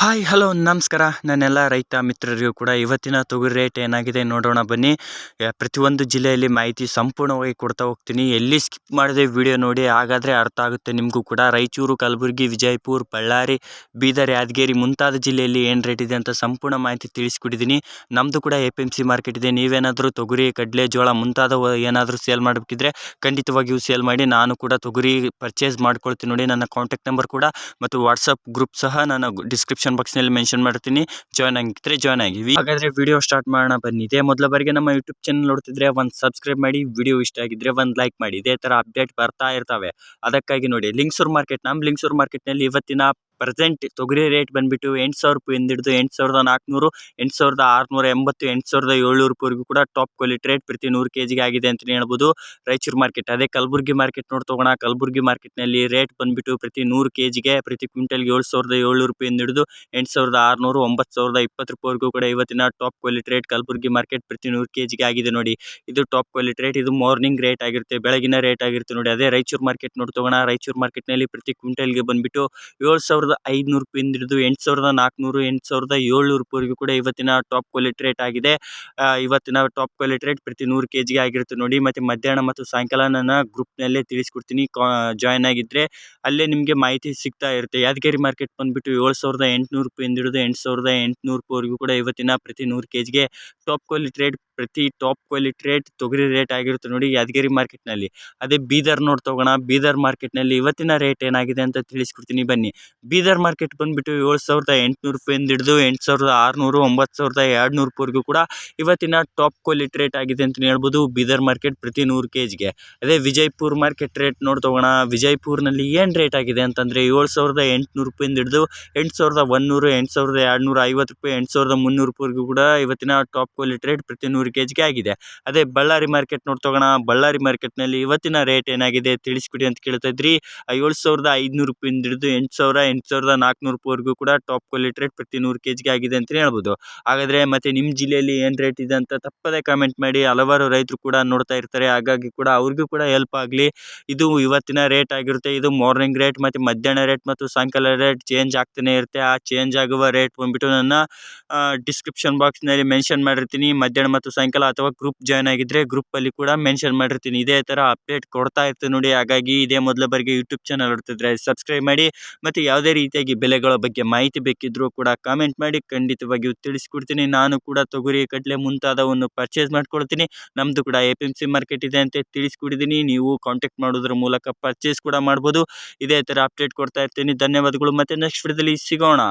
Hi, hello, ನಮಸ್ಕಾರ. ನನ್ನೆಲ್ಲ ರೈತ ಮಿತ್ರರಿಗೂ ಕೂಡ ಇವತ್ತಿನ ತೊಗರಿ ರೇಟ್ ಏನಾಗಿದೆ ನೋಡೋಣ ಬನ್ನಿ. ಪ್ರತಿಯೊಂದು ಜಿಲ್ಲೆಯಲ್ಲಿ ಮಾಹಿತಿ ಸಂಪೂರ್ಣವಾಗಿ ಕೊಡ್ತಾ ಹೋಗ್ತೀನಿ. ಎಲ್ಲಿ ಸ್ಕಿಪ್ ಮಾಡಿದೆ ವಿಡಿಯೋ ನೋಡಿ, ಹಾಗಾದರೆ ಅರ್ಥ ಆಗುತ್ತೆ ನಿಮಗೂ ಕೂಡ. ರಾಯಚೂರು, ಕಲಬುರಗಿ, ವಿಜಯಪುರ, ಬಳ್ಳಾರಿ, ಬೀದರ್, ಯಾದಗಿರಿ ಮುಂತಾದ ಜಿಲ್ಲೆಯಲ್ಲಿ ಏನು ರೇಟ್ ಇದೆ ಅಂತ ಸಂಪೂರ್ಣ ಮಾಹಿತಿ ತಿಳಿಸ್ಕೊಟ್ಟಿದ್ದೀನಿ. ನಮ್ಮದು ಕೂಡ ಎ ಮಾರ್ಕೆಟ್ ಇದೆ. ನೀವೇನಾದರೂ ತೊಗರಿ, ಕಡಲೆ, ಜೋಳ ಮುಂತಾದ ಏನಾದರೂ ಸೇಲ್ ಮಾಡಬೇಕಿದ್ರೆ ಖಂಡಿತವಾಗಿಯೂ ಸೇಲ್ ಮಾಡಿ. ನಾನು ಕೂಡ ತೊಗರಿ ಪರ್ಚೇಸ್ ಮಾಡ್ಕೊಳ್ತೀನಿ ನೋಡಿ. ನನ್ನ ಕಾಂಟ್ಯಾಕ್ಟ್ ನಂಬರ್ ಕೂಡ ಮತ್ತು ವಾಟ್ಸಪ್ ಗ್ರೂಪ್ ಸಹ ನಾನು ಡಿಸ್ಕ್ರಿಪ್ಷನ್ ಬಾಕ್ಸ್ನಲ್ಲಿ ಮೆನ್ಷನ್ ಮಾಡ್ತೀನಿ. ಜಾಯ್ನ್ ಆಗಿದ್ರೆ ಜಾಯ್ನ್ ಆಗಿವಿ ಹಾಗಾದ್ರೆ ವಿಡಿಯೋ ಸ್ಟಾರ್ಟ್ ಮಾಡೋಣ. ಬನ್ನಿ. ಇದೇ ಮೊದಲ ಬಾರಿಗೆ ನಮ್ಮ ಯೂಟ್ಯೂಬ್ ಚಾನಲ್ ನೋಡ್ತಿದ್ರೆ ಒಂದು ಸಬ್ಸ್ಕ್ರೈಬ್ ಮಾಡಿ. ವಿಡಿಯೋ ಇಷ್ಟ ಆಗಿದ್ರೆ ಒಂದು ಲೈಕ್ ಮಾಡಿ. ಇದೇ ಥರ ಅಪ್ಡೇಟ್ ಬರ್ತಾ ಇರ್ತವೆ. ಅದಕ್ಕಾಗಿ ನೋಡಿ ಲಿಂಗ್ಸೂರ್ ಮಾರ್ಕೆಟ್ ನಮ್ಮ ಲಿಂಗ್ಸೂರ್ ಮಾರ್ಕೆಟ್ನಲ್ಲಿ ಇವತ್ತಿನ ಪ್ರೆಸೆಂಟ್ ತೊಗರಿ ರೇಟ್ ಬಂದುಬಿಟ್ಟು ಎಂಟು ಸಾವಿರ ರೂಪಾಯಿಂದ ಹಿಡಿದು ಎಂಟು ಸಾವಿರದ ನಾಲ್ಕುನೂರು, ಎಂಟು ಸಾವಿರದ ಆರುನೂರ ಎಂಬತ್ತು, ಎಂಟು ಸಾವಿರದ ಏಳ್ನೂರು ರೂಪಾಯಿವರೆಗೂ ಕೂಡ ಟಾಪ್ ಕ್ವಾಲಿಟಿ ರೇಟ್ ಪ್ರತಿ ನೂರು ಕೆ ಜಿಗೆ ಆಗಿದೆ ಅಂತಲೇ ಹೇಳ್ಬೋದು. ರಾಯಚೂರು ಮಾರ್ಕೆಟ್ ಅದೇ ಕಲಬುರ್ಗಿ ಮಾರ್ಕೆಟ್ ನೋಡಿ ತೊಗೋಣ. ಕಲಬುರ್ಗಿ ಮಾರ್ಕೆಟ್ನಲ್ಲಿ ರೇಟ್ ಬಂದುಬಿಟ್ಟು ಪ್ರತಿ ನೂರು ಕೆ ಜಿಗೆ ಪ್ರತಿ ಕ್ವಿಂಟಲ್ಗೆ ಏಳು ಸಾವಿರದ ಏಳ್ನೂರು ರೂಪಾಯಿಂದ ಹಿಡಿದು ಎಂಟು ಸಾವಿರದ ಆರುನೂರು, ಒಂಬತ್ತು ಸಾವಿರದ ಇಪ್ಪತ್ತು ರೂಪಾಯಿವರೆಗೂ ಕೂಡ ಇವತ್ತಿನ top quality rate Kalaburagi market ಪ್ರತಿ ನೂರು ಕೆ ಜಿಗೆ ಆಗಿದೆ ನೋಡಿ. ಇದು ಟಾಪ್ ಕ್ವಾಲಿಟಿ ರೇಟ್ ಇದು ಮಾರ್ನಿಂಗ್ ರೇಟ್ ಆಗಿರುತ್ತೆ, ಬೆಳಗಿನ ರೇಟ್ ಆಗಿರುತ್ತೆ ನೋಡಿ. ಅದೇ ರಾಯಚೂರು ಮಾರ್ಕೆಟ್ ನೋಡಿ ತೊಗೋಣ. ರಾಯಚೂರು ಮಾರ್ಕೆಟ್ನಲ್ಲಿ ಪ್ರತಿ ಕ್ವಿಂಟಲ್ಗೆ ಬಂದುಬಿಟ್ಟು ಏಳು ಸಾವಿರದ ಐದುನೂರು ರೂಪಾಯಿಂದ ಹಿಡಿದು ಎಂಟು ಸಾವಿರದ ನಾಲ್ಕುನೂರು ಎಂಟು ಸಾವಿರದ ಏಳ್ನೂರು ರೂಪಾಯಿವರೆಗೂ ಕೂಡ ಇವತ್ತಿನ ಟಾಪ್ ಕ್ವಾಲಿಟಿ ರೇಟ್ ಆಗಿದೆ. ಇವತ್ತಿನ ಟಾಪ್ ಕ್ವಾಲಿಟಿ ರೇಟ್ ಪ್ರತಿ ನೂರು ಕೆ ಜಿಗೆ ಆಗಿರುತ್ತೆ ನೋಡಿ. ಮತ್ತು ಮಧ್ಯಾಹ್ನ ಮತ್ತು ಸಾಯಂಕಾಲ ನನ್ನ ಗ್ರೂಪ್ನಲ್ಲೇ ತಿಳಿಸ್ಕೊಡ್ತೀನಿ. ಕಾ ಜಾಯ್ನ್ ಆಗಿದ್ದರೆ ಅಲ್ಲೇ ನಿಮಗೆ ಮಾಹಿತಿ ಸಿಗ್ತಾ ಇರುತ್ತೆ. ಯಾದಗಿರಿ ಮಾರ್ಕೆಟ್ ಬಂದುಬಿಟ್ಟು ಏಳು ಸಾವಿರದ ಎಂಟುನೂರು ರೂಪಾಯಿಂದ ಹಿಡಿದು ಎಂಟು ಸಾವಿರದ ಎಂಟುನೂರು ರೂಪಾಯಿವರೆಗೂ ಕೂಡ ಇವತ್ತಿನ ಪ್ರತಿ ನೂರು ಕೆ ಜಿಗೆ ಟಾಪ್ ಕ್ವಾಲಿಟಿ ರೇಟ್ ಪ್ರತಿ ಟಾಪ್ ಕ್ವಾಲಿಟಿ ರೇಟ್ ತೊಗರಿ ರೇಟ್ ಆಗಿರುತ್ತೆ ನೋಡಿ ಯಾದಗಿರಿ ಮಾರ್ಕೆಟ್ನಲ್ಲಿ ಅದೇ ಬೀದರ್ ನೋಡಿ ತಗೋಣ. ಬೀದರ್ ಮಾರ್ಕೆಟ್ನಲ್ಲಿ ಇವತ್ತಿನ ರೇಟ್ ಏನಾಗಿದೆ ಅಂತ ತಿಳಿಸ್ಕೊಡ್ತೀನಿ. ಬನ್ನಿ. ಬೀದರ್ ಮಾರ್ಕೆಟ್ ಬಂದುಬಿಟ್ಟು ಏಳು ಸಾವಿರದ ಎಂಟುನೂರು ರೂಪಾಯಿಂದ ಹಿಡಿದು ಎಂಟು ಸಾವಿರದ ಆರುನೂರು, ಒಂಬತ್ತು ಸಾವಿರದ ಎರಡು ನೂರು ರೂಪಾಯಿವರೆಗೂ ಕೂಡ ಇವತ್ತಿನ ಟಾಪ್ ಕ್ವಾಲಿಟಿ ರೇಟ್ ಆಗಿದೆ ಅಂತಲೇ ಹೇಳ್ಬೋದು. ಬೀದರ್ ಮಾರ್ಕೆಟ್ ಪ್ರತಿ ನೂರು ಕೆ ಜಿಗೆ ಅದೇ ವಿಜಯಪುರ ಮಾರ್ಕೆಟ್ ರೇಟ್ ನೋಡಿ ತಗೋಣ. ವಿಜಯಪುರ್ನಲ್ಲಿ ಏನು ರೇಟ್ ಆಗಿದೆ ಅಂತಂದರೆ ಏಳು ಸಾವಿರದ ಎಂಟುನೂರು ರೂಪಾಯಿಂದ ಹಿಡಿದು ಎಂಟು ಸಾವಿರದ ಒಂದುನೂರು, ಎಂಟು ಸಾವಿರದ ಎರಡುನೂರ ಐವತ್ತು ರೂಪಾಯಿ, ಎಂಟು ಸಾವಿರದ ಮುನ್ನೂರು ರೂಪಾಯಿವರೆಗೂ ಕೂಡ ಇವತ್ತಿನ ಟಾಪ್ ಕ್ವಾಲಿಟಿ ರೇಟ್ ಪ್ರತಿ ನೂರು ಕೆ ಜಿಗೆ ಆಗಿದೆ. ಅದೇ ಬಳ್ಳಾರಿ ಮಾರ್ಕೆಟ್ ನೋಡಿ ತಗೋಣ. ಬಳ್ಳಾರಿ ಮಾರ್ಕೆಟ್ನಲ್ಲಿ ಇವತ್ತಿನ ರೇಟ್ ಏನಾಗಿದೆ ತಿಳಿಸ್ಬಿಡಿ ಅಂತ ಕೇಳ್ತಾ ಇದ್ರಿ. ಏಳು ಸಾವಿರದ ಐದುನೂರು ರೂಪಾಯಿಂದ ಹಿಡಿದು ಎಂಟು ಸಾವಿರ, ಎಂಟು ಸಾವಿರದ ನಾಲ್ಕುನೂರು ರೂಪಾಯಿವರೆಗೂ ಕೂಡ ಟಾಪ್ ಕ್ವಾಲಿಟಿ ರೇಟ್ ಪ್ರತಿ ನೂರು ಕೆ ಜಿಗೆ ಆಗಿದೆ ಅಂತಲೇ ಹೇಳ್ಬೋದು. ಹಾಗಾದರೆ ಮತ್ತು ನಿಮ್ಮ ಜಿಲ್ಲೆಯಲ್ಲಿ ಏನು ರೇಟ್ ಇದೆ ಅಂತ ತಪ್ಪದೇ ಕಾಮೆಂಟ್ ಮಾಡಿ. ಹಲವಾರು ರೈತರು ಕೂಡ ನೋಡ್ತಾ ಇರ್ತಾರೆ. ಹಾಗಾಗಿ ಕೂಡ ಅವ್ರಿಗೂ ಕೂಡ ಹೆಲ್ಪ್ ಆಗಲಿ. ಇದು ಇವತ್ತಿನ ರೇಟ್ ಆಗಿರುತ್ತೆ. ಇದು ಮಾರ್ನಿಂಗ್ ರೇಟ್ ಮತ್ತು ಮಧ್ಯಾಹ್ನ ರೇಟ್ ಮತ್ತು ಸಾಯಂಕಾಲ ರೇಟ್ ಚೇಂಜ್ ಆಗ್ತಾನೆ ಇರುತ್ತೆ. ಆ ಚೇಂಜ್ ಆಗುವ ರೇಟ್ ಬಂದುಬಿಟ್ಟು ನನ್ನ ಡಿಸ್ಕ್ರಿಪ್ಷನ್ ಬಾಕ್ಸ್ನಲ್ಲಿ ಮೆನ್ಷನ್ ಮಾಡಿರ್ತೀನಿ. ಮಧ್ಯಾಹ್ನ ಮತ್ತು ಸಾಯಂಕಾಲ ಅಥವಾ ಗ್ರೂಪ್ ಜಾಯ್ನ್ ಆಗಿದ್ದರೆ ಗ್ರೂಪಲ್ಲಿ ಕೂಡ ಮೆನ್ಷನ್ ಮಾಡಿರ್ತೀನಿ. ಇದೇ ಥರ ಅಪ್ಡೇಟ್ ಕೊಡ್ತಾ ಇರ್ತೀನಿ ನೋಡಿ. ಹಾಗಾಗಿ ಇದೇ ಮೊದಲ ಬಾರಿಗೆ ಯೂಟ್ಯೂಬ್ ಚಾನಲ್ ನೋಡ್ತಿದ್ರೆ ಸಬ್ಸ್ಕ್ರೈಬ್ ಮಾಡಿ. ಮತ್ತು ಯಾವುದೇ ರೀತಿಯಾಗಿ ಬೆಲೆಗಳ ಬಗ್ಗೆ ಮಾಹಿತಿ ಬೇಕಿದ್ದರೂ ಕೂಡ ಕಾಮೆಂಟ್ ಮಾಡಿ. ಖಂಡಿತವಾಗಿಯೂ ತಿಳಿಸ್ಕೊಡ್ತೀನಿ. ನಾನು ಕೂಡ ತೊಗರಿ, ಕಡಲೆ ಮುಂತಾದವನ್ನು ಪರ್ಚೇಸ್ ಮಾಡ್ಕೊಳ್ತೀನಿ. ನಮ್ಮದು ಕೂಡ ಎ ಮಾರ್ಕೆಟ್ ಇದೆ ಅಂತ ತಿಳಿಸ್ಕೊಡಿದ್ದೀನಿ ನೀವು ಕಾಂಟ್ಯಾಕ್ಟ್ ಮಾಡೋದ್ರ ಮೂಲಕ ಪರ್ಚೇಸ್ ಕೂಡ ಮಾಡ್ಬೋದು. ಇದೇ ಥರ ಅಪ್ಡೇಟ್ ಕೊಡ್ತಾ ಇರ್ತೀನಿ. ಧನ್ಯವಾದಗಳು. ಮತ್ತು ನೆಕ್ಸ್ಟ್ ವಿಡಿಯೋದಲ್ಲಿ ಸಿಗೋಣ.